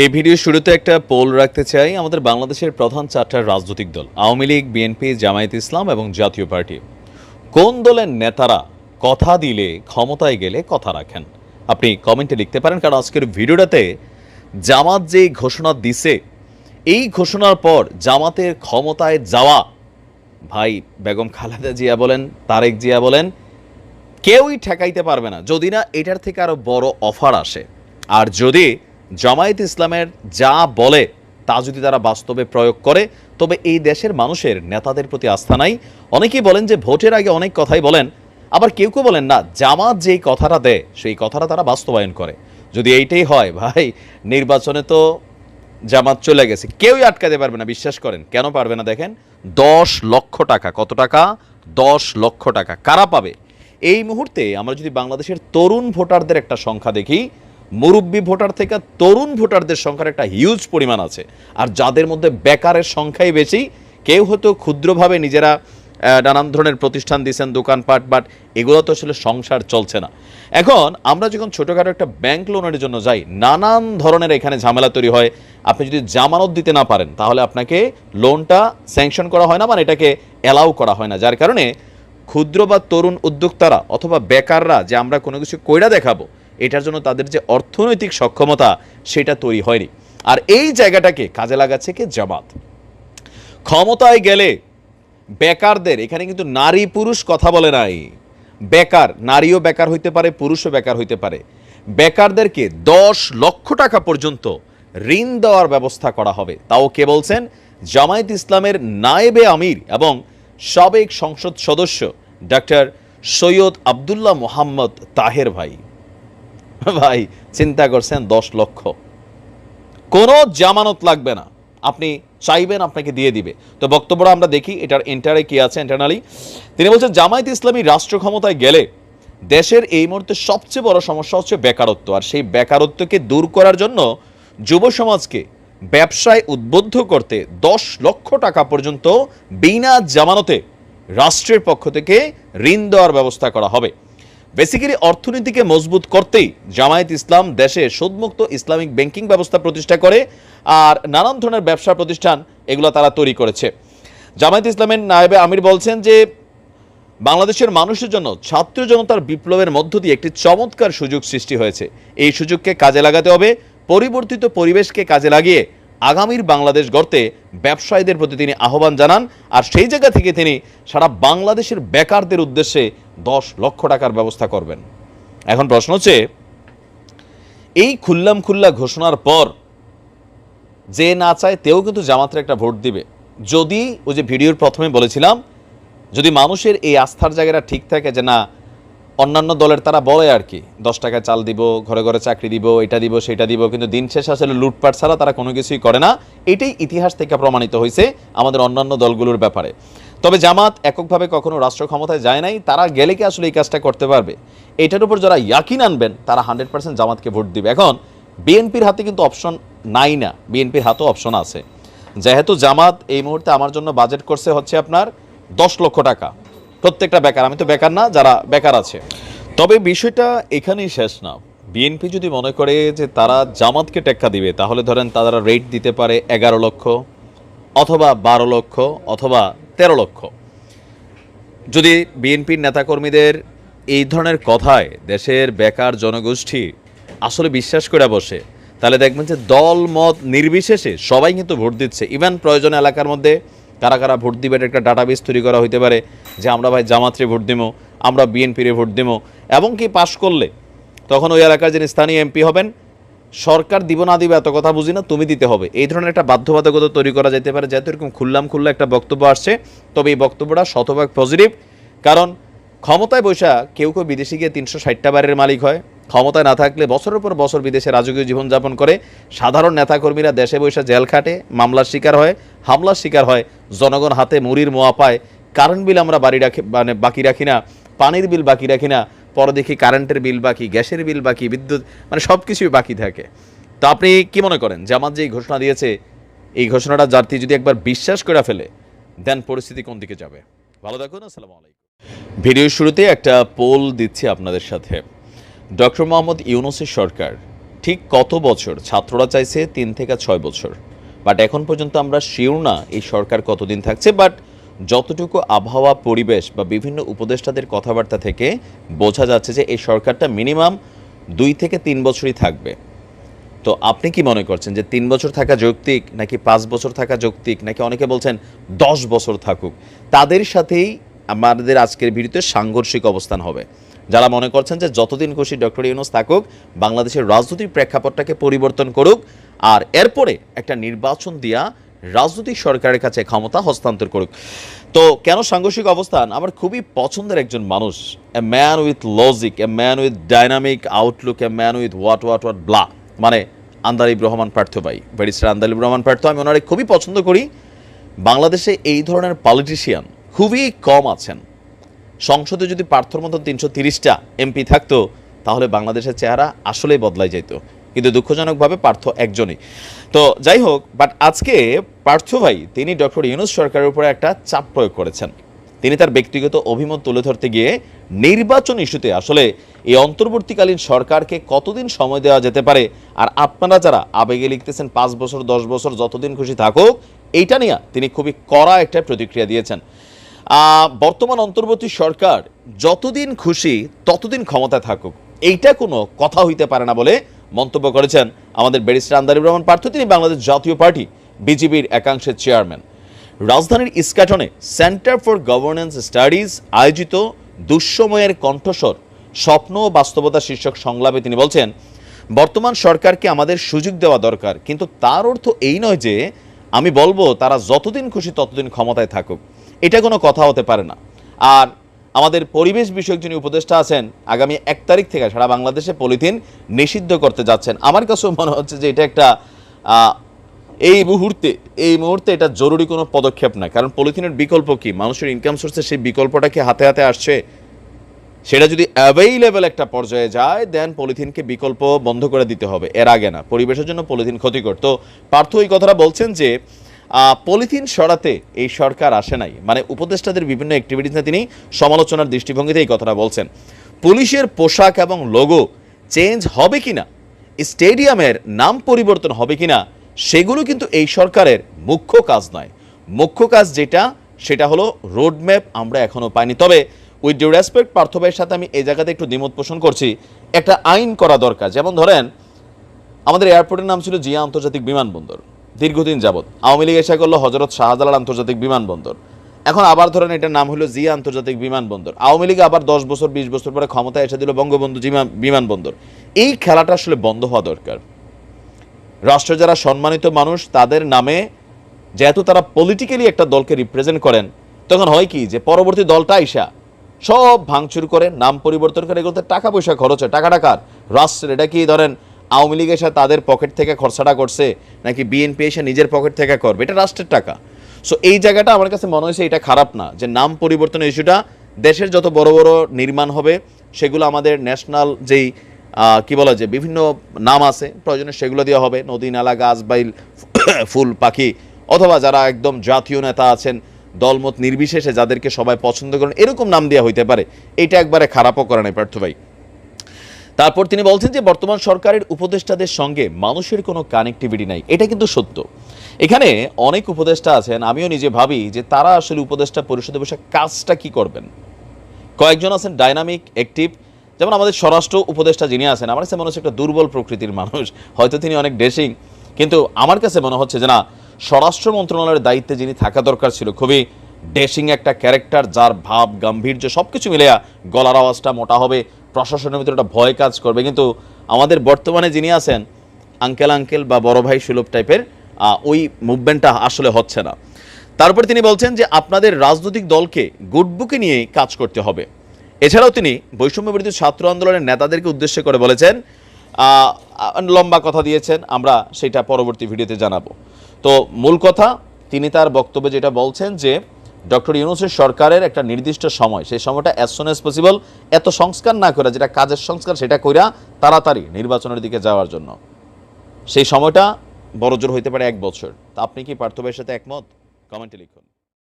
এই ভিডিও শুরুতে একটা পোল রাখতে চাই। আমাদের বাংলাদেশের প্রধান চারটা রাজনৈতিক দল, আওয়ামী লীগ, বিএনপি, জামায়াত ইসলাম এবং জাতীয় পার্টি। কোন দলের নেতারা কথা দিলে, ক্ষমতায় গেলে কথা রাখেন? আপনি কমেন্টে লিখতে পারেন, কারণ আজকের ভিডিওটাতে জামাত যেই ঘোষণা দিছে, এই ঘোষণার পর জামাতের ক্ষমতায় যাওয়া, ভাই বেগম খালেদা জিয়া বলেন, তারেক জিয়া বলেন, কেউই ঠেকাইতে পারবে না। যদি না, এটার থেকে আরও বড় অফার আসে। আর যদি জামায়াত ইসলামের যা বলে তা যদি তারা বাস্তবে প্রয়োগ করে, তবে এই দেশের মানুষের নেতাদের প্রতি আস্থা নাই। অনেকেই বলেন যে ভোটের আগে অনেক কথাই বলেন, আবার কেউ কেউ বলেন না, জামাত যেই কথাটা দেয়, সেই কথাটা তারা বাস্তবায়ন করে। যদি এইটাই হয়, ভাই, নির্বাচনে তো জামাত চলে গেছে। কেউই আটকাতে পারবে না, বিশ্বাস করেন। কেন পারবে না দেখেন? দশ লক্ষ টাকা। কত টাকা? দশ লক্ষ টাকা। কারা পাবে? এই মুহূর্তে আমরা যদি বাংলাদেশের তরুণ ভোটারদের একটা সংখ্যা দেখি মুরব্বী ভোটার থেকে তরুণ ভোটারদের সংখ্যার একটা হিউজ পরিমাণ আছে। আর যাদের মধ্যে বেকারের সংখ্যাই বেশি, কেউ হয়তো ক্ষুদ্রভাবে নিজেরা নানান ধরনের প্রতিষ্ঠান দিয়েছেন দোকানপাট বাট এগুলো তো আসলে সংসার চলছে না। এখন আমরা যখন ছোটোখাটো একটা ব্যাংক লোনের জন্য যাই, নানান ধরনের এখানে ঝামেলা তৈরি হয়। আপনি যদি জামানত দিতে না পারেন, তাহলে আপনাকে লোনটা স্যাংশন করা হয় না মানে এটাকে অ্যালাউ করা হয় না। যার কারণে ক্ষুদ্র বা তরুণ উদ্যোক্তারা অথবা বেকাররা, যে আমরা কোনো কিছু কইরা দেখাবো এটার জন্য তাদের যে অর্থনৈতিক সক্ষমতা, সেটা তৈরি হয়নি। আর এই জায়গাটাকে কাজে লাগাচ্ছে কে? জামাত। ক্ষমতায় গেলে বেকারদের, এখানে কিন্তু নারী পুরুষ কথা বলে নাই। বেকার, নারীও বেকার হইতে পারে, পুরুষও বেকার হইতে পারে। বেকারদেরকে দশ লক্ষ টাকা পর্যন্ত ঋণ দেওয়ার ব্যবস্থা করা হবে। তাও কে বলছেন? জামায়াত ইসলামের নায়েবে আমির এবং সাবেক সংসদ সদস্য ডক্টর সৈয়দ আবদুল্লাহ মোহাম্মদ তাহের ভাই। ভাই, চিন্তা করছেন দশ লক্ষ। কোনো জামানত লাগবে না। আপনি চাইবেন আপনাকে দিয়ে দিবে। তো বক্তব্যটা আমরা দেখি, এটার এন্টারে কি আছে ইন্টারনালি তিনি বলছেন, জামায়াত ইসলামী রাষ্ট্র ক্ষমতায় গেলে দেশের এই মুহূর্তে সবচেয়ে বড় সমস্যা হচ্ছে বেকারত্ব। আর সেই বেকারত্বকে দূর করার জন্য যুব সমাজকে ব্যবসায় উদ্বুদ্ধ করতে দশ লক্ষ টাকা পর্যন্ত বিনা জামানতে রাষ্ট্রের পক্ষ থেকে ঋণ দেওয়ার ব্যবস্থা করা হবে। বেসিক্যালি অর্থনীতিকে মজবুত করতেই জামায়াত ইসলাম দেশে সুদমুক্ত ইসলামিক ব্যাংকিং ব্যবস্থা প্রতিষ্ঠা করে আর নানান ধরনের ব্যবসা প্রতিষ্ঠান এগুলো তারা তৈরি করেছে। জামায়াত ইসলামের নায়েবে আমির বলছেন যে, বাংলাদেশের মানুষের জন্য ছাত্র জনতার বিপ্লবের মধ্য দিয়ে একটি চমৎকার সুযোগ সৃষ্টি হয়েছে। এই সুযোগকে কাজে লাগাতে হবে, পরিবর্তিত পরিবেশকে কাজে লাগিয়ে আগামীর বাংলাদেশ গড়তে ব্যবসায়ীদের প্রতি তিনি আহ্বান জানান। আর সেই জায়গা থেকে তিনি সারা বাংলাদেশের বেকারদের উদ্দেশ্যে দশ লক্ষ টাকার ব্যবস্থা করবেন। এখন প্রশ্ন হচ্ছে, এই খুল্লাম খুল্লা ঘোষণার পর যে না চায় তেও কিন্তু জামাতের একটা ভোট দিবে। যদি ওই যে ভিডিওর প্রথমে বলেছিলাম, যদি মানুষের এই আস্থার জায়গাটা ঠিক থাকে যে না, অন্যান্য দলের তারা বলে আর কি, দশ টাকায় চাল দিব, ঘরে ঘরে চাকরি দিব, এটা দিব, সেটা দিব, কিন্তু দিন শেষে আসলে লুটপাট ছাড়া তারা কোনো কিছুই করে না, এটাই ইতিহাস থেকে প্রমাণিত হয়েছে আমাদের অন্যান্য দলগুলোর ব্যাপারে। তবে জামাত এককভাবে কখনো রাষ্ট্র ক্ষমতায় যায় নাই, তারা গেলে কি আসলে এই কাজটা করতে পারবে? এটার উপর যারা ইয়াকিন আনবেন, তারা হান্ড্রেড পার্সেন্ট জামাতকে ভোট দিবে। এখন, বিএনপির হাতে কিন্তু অপশন নাই না, বিএনপির হাতেও অপশন আছে। যেহেতু জামাত এই মুহূর্তে আমার জন্য বাজেট করছে হচ্ছে আপনার দশ লক্ষ টাকা। প্রত্যেকটা বেকার, আমি তো বেকার না, যারা বেকার আছে। তবে বিষয়টা এখানেই শেষ না। বিএনপি যদি মনে করে যে তারা জামাতকে টেক্কা দিবে, তাহলে ধরেন তারা রেট দিতে পারে এগারো লক্ষ। অথবা বারো লক্ষ অথবা তেরো লক্ষ। যদি বিএনপির নেতাকর্মীদের এই ধরনের কথায় দেশের বেকার জনগোষ্ঠী আসলে বিশ্বাস করে বসে, তাহলে দেখবেন যে দল মত নির্বিশেষে সবাই কিন্তু ভোট দিচ্ছে। ইভেন প্রয়োজন এলাকার মধ্যে কারা কারা ভোট দিবে একটা ডাটাবেস তৈরি করা হইতে পারে যে আমরা ভাই জামাতরে ভোট দিব আমরা বিএনপিরে ভোট দিব এবং কি পাশ করলে তখন ওই এলাকার যিনি স্থানীয় এমপি হবেন সরকার দিব না দিবে এত কথা বুঝি না, তুমি দিতে হবে। এই ধরনের একটা বাধ্যবাধকতা তৈরি করা যেতে পারে, যেহেতু এরকম খুললাম খুল্লা একটা বক্তব্য আসছে, তবে এই বক্তব্যটা শতভাগ পজিটিভ কারণ ক্ষমতায় বৈশা কেউ কেউ বিদেশে গিয়ে তিনশো ষাটটা বারের মালিক হয়। ক্ষমতায় না থাকলে বছরের পর বছর বিদেশে রাজকীয় জীবনযাপন করে, সাধারণ নেতাকর্মীরা দেশে বৈশা জেল খাটে, মামলার শিকার হয়, হামলার শিকার হয়, জনগণ হাতে মুড়ির মোয়া পায়, কারেন্ট বিল আমরা বাড়ি রাখি মানে বাকি রাখি না, পানির বিল বাকি রাখি না পরে দেখি কারেন্টের বিল বাকি, গ্যাসের বিল বাকি, বিদ্যুৎ মানে সব কিছুই বাকি থাকে। তো আপনি কি মনে করেন? জামাত যে এই ঘোষণা দিয়েছে, এই ঘোষণাটা জাতি যদি একবার বিশ্বাস করে ফেলে, দেন পরিস্থিতি কোন দিকে যাবে? ভালো থাকুন, আসসালামু আলাইকুম। ভিডিওর শুরুতে একটা পোল দিচ্ছি আপনাদের সাথে। ডক্টর মোহাম্মদ ইউনুসের সরকার, ঠিক কত বছর? ছাত্ররা চাইছে তিন থেকে ছয় বছর। বাট এখন পর্যন্ত আমরা শিওর না এই সরকার কতদিন থাকছে, বাট যতটুকু আবহাওয়া, পরিবেশ বা বিভিন্ন উপদেষ্টাদের কথাবার্তা থেকে বোঝা যাচ্ছে যে এই সরকারটা মিনিমাম দুই থেকে তিন বছরই থাকবে। তো আপনি কি মনে করছেন যে তিন বছর থাকা যৌক্তিক নাকি পাঁচ বছর থাকা যৌক্তিক নাকি অনেকে বলছেন দশ বছর থাকুক? তাদের সাথেই আমাদের আজকের ভিডিওতে সাংঘর্ষিক অবস্থান হবে। যারা মনে করছেন যে যতদিন খুশি ডক্টর ইউনুস থাকুক, বাংলাদেশের রাজনৈতিক প্রেক্ষাপটটাকে পরিবর্তন করুক, আর এরপরে একটা নির্বাচন দিয়া রাজনৈতিক সরকারের কাছে ক্ষমতা হস্তান্তর করুক। তো কেন সাংঘর্ষিক অবস্থান? আমার খুবই পছন্দের একজন মানুষ। A man with logic a man with dynamic outlook a man with what what what blah মানে আন্দালিব রহমান পার্থ ভাই, ব্যারিস্টার আন্দালিব রহমান পার্থ, আমি ওনারে খুবই পছন্দ করি। বাংলাদেশে এই ধরনের পলিটিশিয়ান খুবই কম আছেন। সংসদে যদি পার্থর মতো তিনশো তিরিশটা এমপি থাকতো, তাহলে বাংলাদেশের চেহারা আসলেই বদলাই যেত কিন্তু দুঃখজনকভাবে পার্থ একজনই। তো যাই হোক বাট আজকে পার্থ ভাই, তিনি ডক্টর ইউনুস সরকারের উপরে একটা চাপ প্রয়োগ করেছেন। তিনি তার ব্যক্তিগত অভিমত তুলে ধরতে গিয়ে নির্বাচন ইস্যুতে আসলে এই অন্তর্বর্তীকালীন সরকারকে কতদিন সময় দেওয়া যেতে পারে আর আপনারা যারা আবেগে লিখতেছেন পাঁচ বছর, দশ বছর, যতদিন খুশি থাকুক, এইটা নিয়ে তিনি খুবই কড়া একটা প্রতিক্রিয়া দিয়েছেন। বর্তমান অন্তর্বর্তী সরকার যতদিন খুশি ততদিন ক্ষমতায় থাকুক, এইটা কোনো কথা হইতে পারে না বলে মন্তব্য করেছেন আমাদের ব্যারিস্টার আন্দারিব রহমান পার্থ। তিনি বাংলাদেশ জাতীয় পার্টি, বিজেপির একাংশের চেয়ারম্যান। রাজধানীর ইস্কাটনে সেন্টার ফর গভর্নেন্স স্টাডিজ আয়োজিত দুঃসময়ের কণ্ঠস্বর, স্বপ্ন ও বাস্তবতা শীর্ষক সংলাপে তিনি বলছেন, বর্তমান সরকারকে আমাদের সুযোগ দেওয়া দরকার, কিন্তু তার অর্থ এই নয় যে আমি বলব তারা যতদিন খুশি ততদিন ক্ষমতায় থাকুক। এটা কোনো কথা হতে পারে না। আর আমাদের পরিবেশ বিষয়ক যিনি উপদেষ্টা আছেন, আগামী এক তারিখ থেকে সারা বাংলাদেশে পলিথিন নিষিদ্ধ করতে যাচ্ছেন। আমার কাছেও মনে হচ্ছে যে এটা একটা এই মুহূর্তে এই মুহূর্তে এটা জরুরি কোনো পদক্ষেপ না কারণ পলিথিনের বিকল্প কি? মানুষের ইনকাম সোর্সে সেই বিকল্পটা কি হাতে হাতে আসছে? সেটা যদি অ্যাভেইলেবল একটা পর্যায়ে যায় দেন পলিথিনকে বিকল্প বন্ধ করে দিতে হবে। এর আগে না, পরিবেশের জন্য পলিথিন ক্ষতিকর। তো পার্থ এই কথাটা বলছেন যে পলিথিন সরাতে এই সরকার আসে নাই। মানে উপদেষ্টাদের বিভিন্ন অ্যাক্টিভিটিস তিনি সমালোচনার দৃষ্টিভঙ্গিতে এই কথাটা বলছেন। পুলিশের পোশাক এবং লোগো চেঞ্জ হবে কিনা, স্টেডিয়ামের নাম পরিবর্তন হবে কিনা, সেগুলো কিন্তু এই সরকারের মুখ্য কাজ নয়। মুখ্য কাজ যেটা, সেটা হলো রোডম্যাপ আমরা এখনও পাইনি। তবে উইথ ডিউ রেসপেক্ট পার্থ ভাইয়ের সাথে আমি এই জায়গাতে একটু দ্বিমত পোষণ করছি। একটা আইন করা দরকার। যেমন ধরেন, আমাদের এয়ারপোর্টের নাম ছিল জিয়া আন্তর্জাতিক বিমানবন্দর। দীর্ঘদিন যাবৎ। আওয়ামী লীগ এসে করল হজরত শাহজালাল আন্তর্জাতিক বিমানবন্দর। এখন আবার ধরেন এটার নাম হলো জিয়া আন্তর্জাতিক বিমানবন্দর। আওয়ামী লীগ আবার দশ বছর, বিশ বছর পরে ক্ষমতায় এসে দিল বঙ্গবন্ধু বিমানবন্দর। এই খেলাটা আসলে বন্ধ হওয়া দরকার। রাষ্ট্রের যারা সম্মানিত মানুষ, তাদের নামে যেহেতু তারা পলিটিক্যালি একটা দলকে রিপ্রেজেন্ট করেন, তখন হয় কি যে পরবর্তী দলটা আইসা সব ভাঙচুর করে, নাম পরিবর্তন করে এগুলোতে টাকা পয়সা খরচ হয়। টাকা টাকার রাষ্ট্রের। এটা কি ধরেন আওয়ামী লীগ এসে তাদের পকেট থেকে খরচাটা করছে, নাকি বিএনপি এসে নিজের পকেট থেকে করবে? এটা রাষ্ট্রের টাকা। সো এই জায়গাটা আমার কাছে মনে হয়েছে এটা খারাপ না, যে নাম পরিবর্তনের ইস্যুটা দেশের যত বড় বড় নির্মাণ হবে, সেগুলো আমাদের ন্যাশনাল যেই কি বলা যায় বিভিন্ন নাম আছে, প্রয়োজনে সেগুলো দেওয়া হবে। নদী, নালা, গাছ বাইল ফুল, পাখি, অথবা যারা একদম জাতীয় নেতা আছেন, দলমত নির্বিশেষে যাদেরকে সবাই পছন্দ করেন, এরকম নাম দেওয়া হইতে পারে। এটা একবারে খারাপও করে নাই, পার্থ ভাই। তারপর তিনি বলছেন যে বর্তমান সরকারের উপদেষ্টাদের সঙ্গে মানুষের কোনো কানেক্টিভিটি নাই। এটা কিন্তু সত্য। এখানে অনেক উপদেষ্টা আছেন, আমিও নিজে ভাবি যে তারা আসলে উপদেষ্টা পরিষদে বসে কাজটা কি করবেন। কয়েকজন আছেন ডাইনামিক অ্যাক্টিভ যেমন আমাদের স্বরাষ্ট্র উপদেষ্টা যিনি আছেন, আমার কাছে মনে হচ্ছে একটা দুর্বল প্রকৃতির মানুষ। হয়তো তিনি অনেক ডেসিং কিন্তু আমার কাছে মনে হচ্ছে যে না, স্বরাষ্ট্র মন্ত্রণালয়ের দায়িত্বে যিনি থাকা দরকার ছিল, খুবই ডেসিং একটা ক্যারেক্টার যার ভাব, গাম্ভীর্য সব কিছু মিলে গলার আওয়াজটা মোটা হবে প্রশাসনের ভিতরে একটা ভয় কাজ করবে। কিন্তু আমাদের বর্তমানে যিনি আছেন, আঙ্কেল আঙ্কেল বা বড় ভাই সুলভ টাইপের ওই মুভমেন্টটা আসলে হচ্ছে না। তারপরে তিনি বলছেন যে আপনাদের রাজনৈতিক দলকে গুডবুকে নিয়ে কাজ করতে হবে। এছাড়াও তিনি বৈষম্য বিরোধী ছাত্র আন্দোলনের নেতাদেরকে উদ্দেশ্য করে বলেছেন লম্বা কথা দিয়েছেন, আমরা সেটা পরবর্তী ভিডিওতে জানাব। তো মূল কথা, তিনি তার বক্তব্যে যেটা বলছেন যে ডক্টর ইউনুসের সরকারের একটা নির্দিষ্ট সময়, সেই সময়টা অ্যাজ সুন অ্যাজ পসিবল এত সংস্কার না করে যেটা কাজের সংস্কার সেটা কইরা তাড়াতাড়ি নির্বাচনের দিকে যাওয়ার জন্য। সেই সময়টা বড়জোর হইতে পারে এক বছর। তা আপনি কি পার্থবের সাথে একমত? কমেন্টে লিখুন।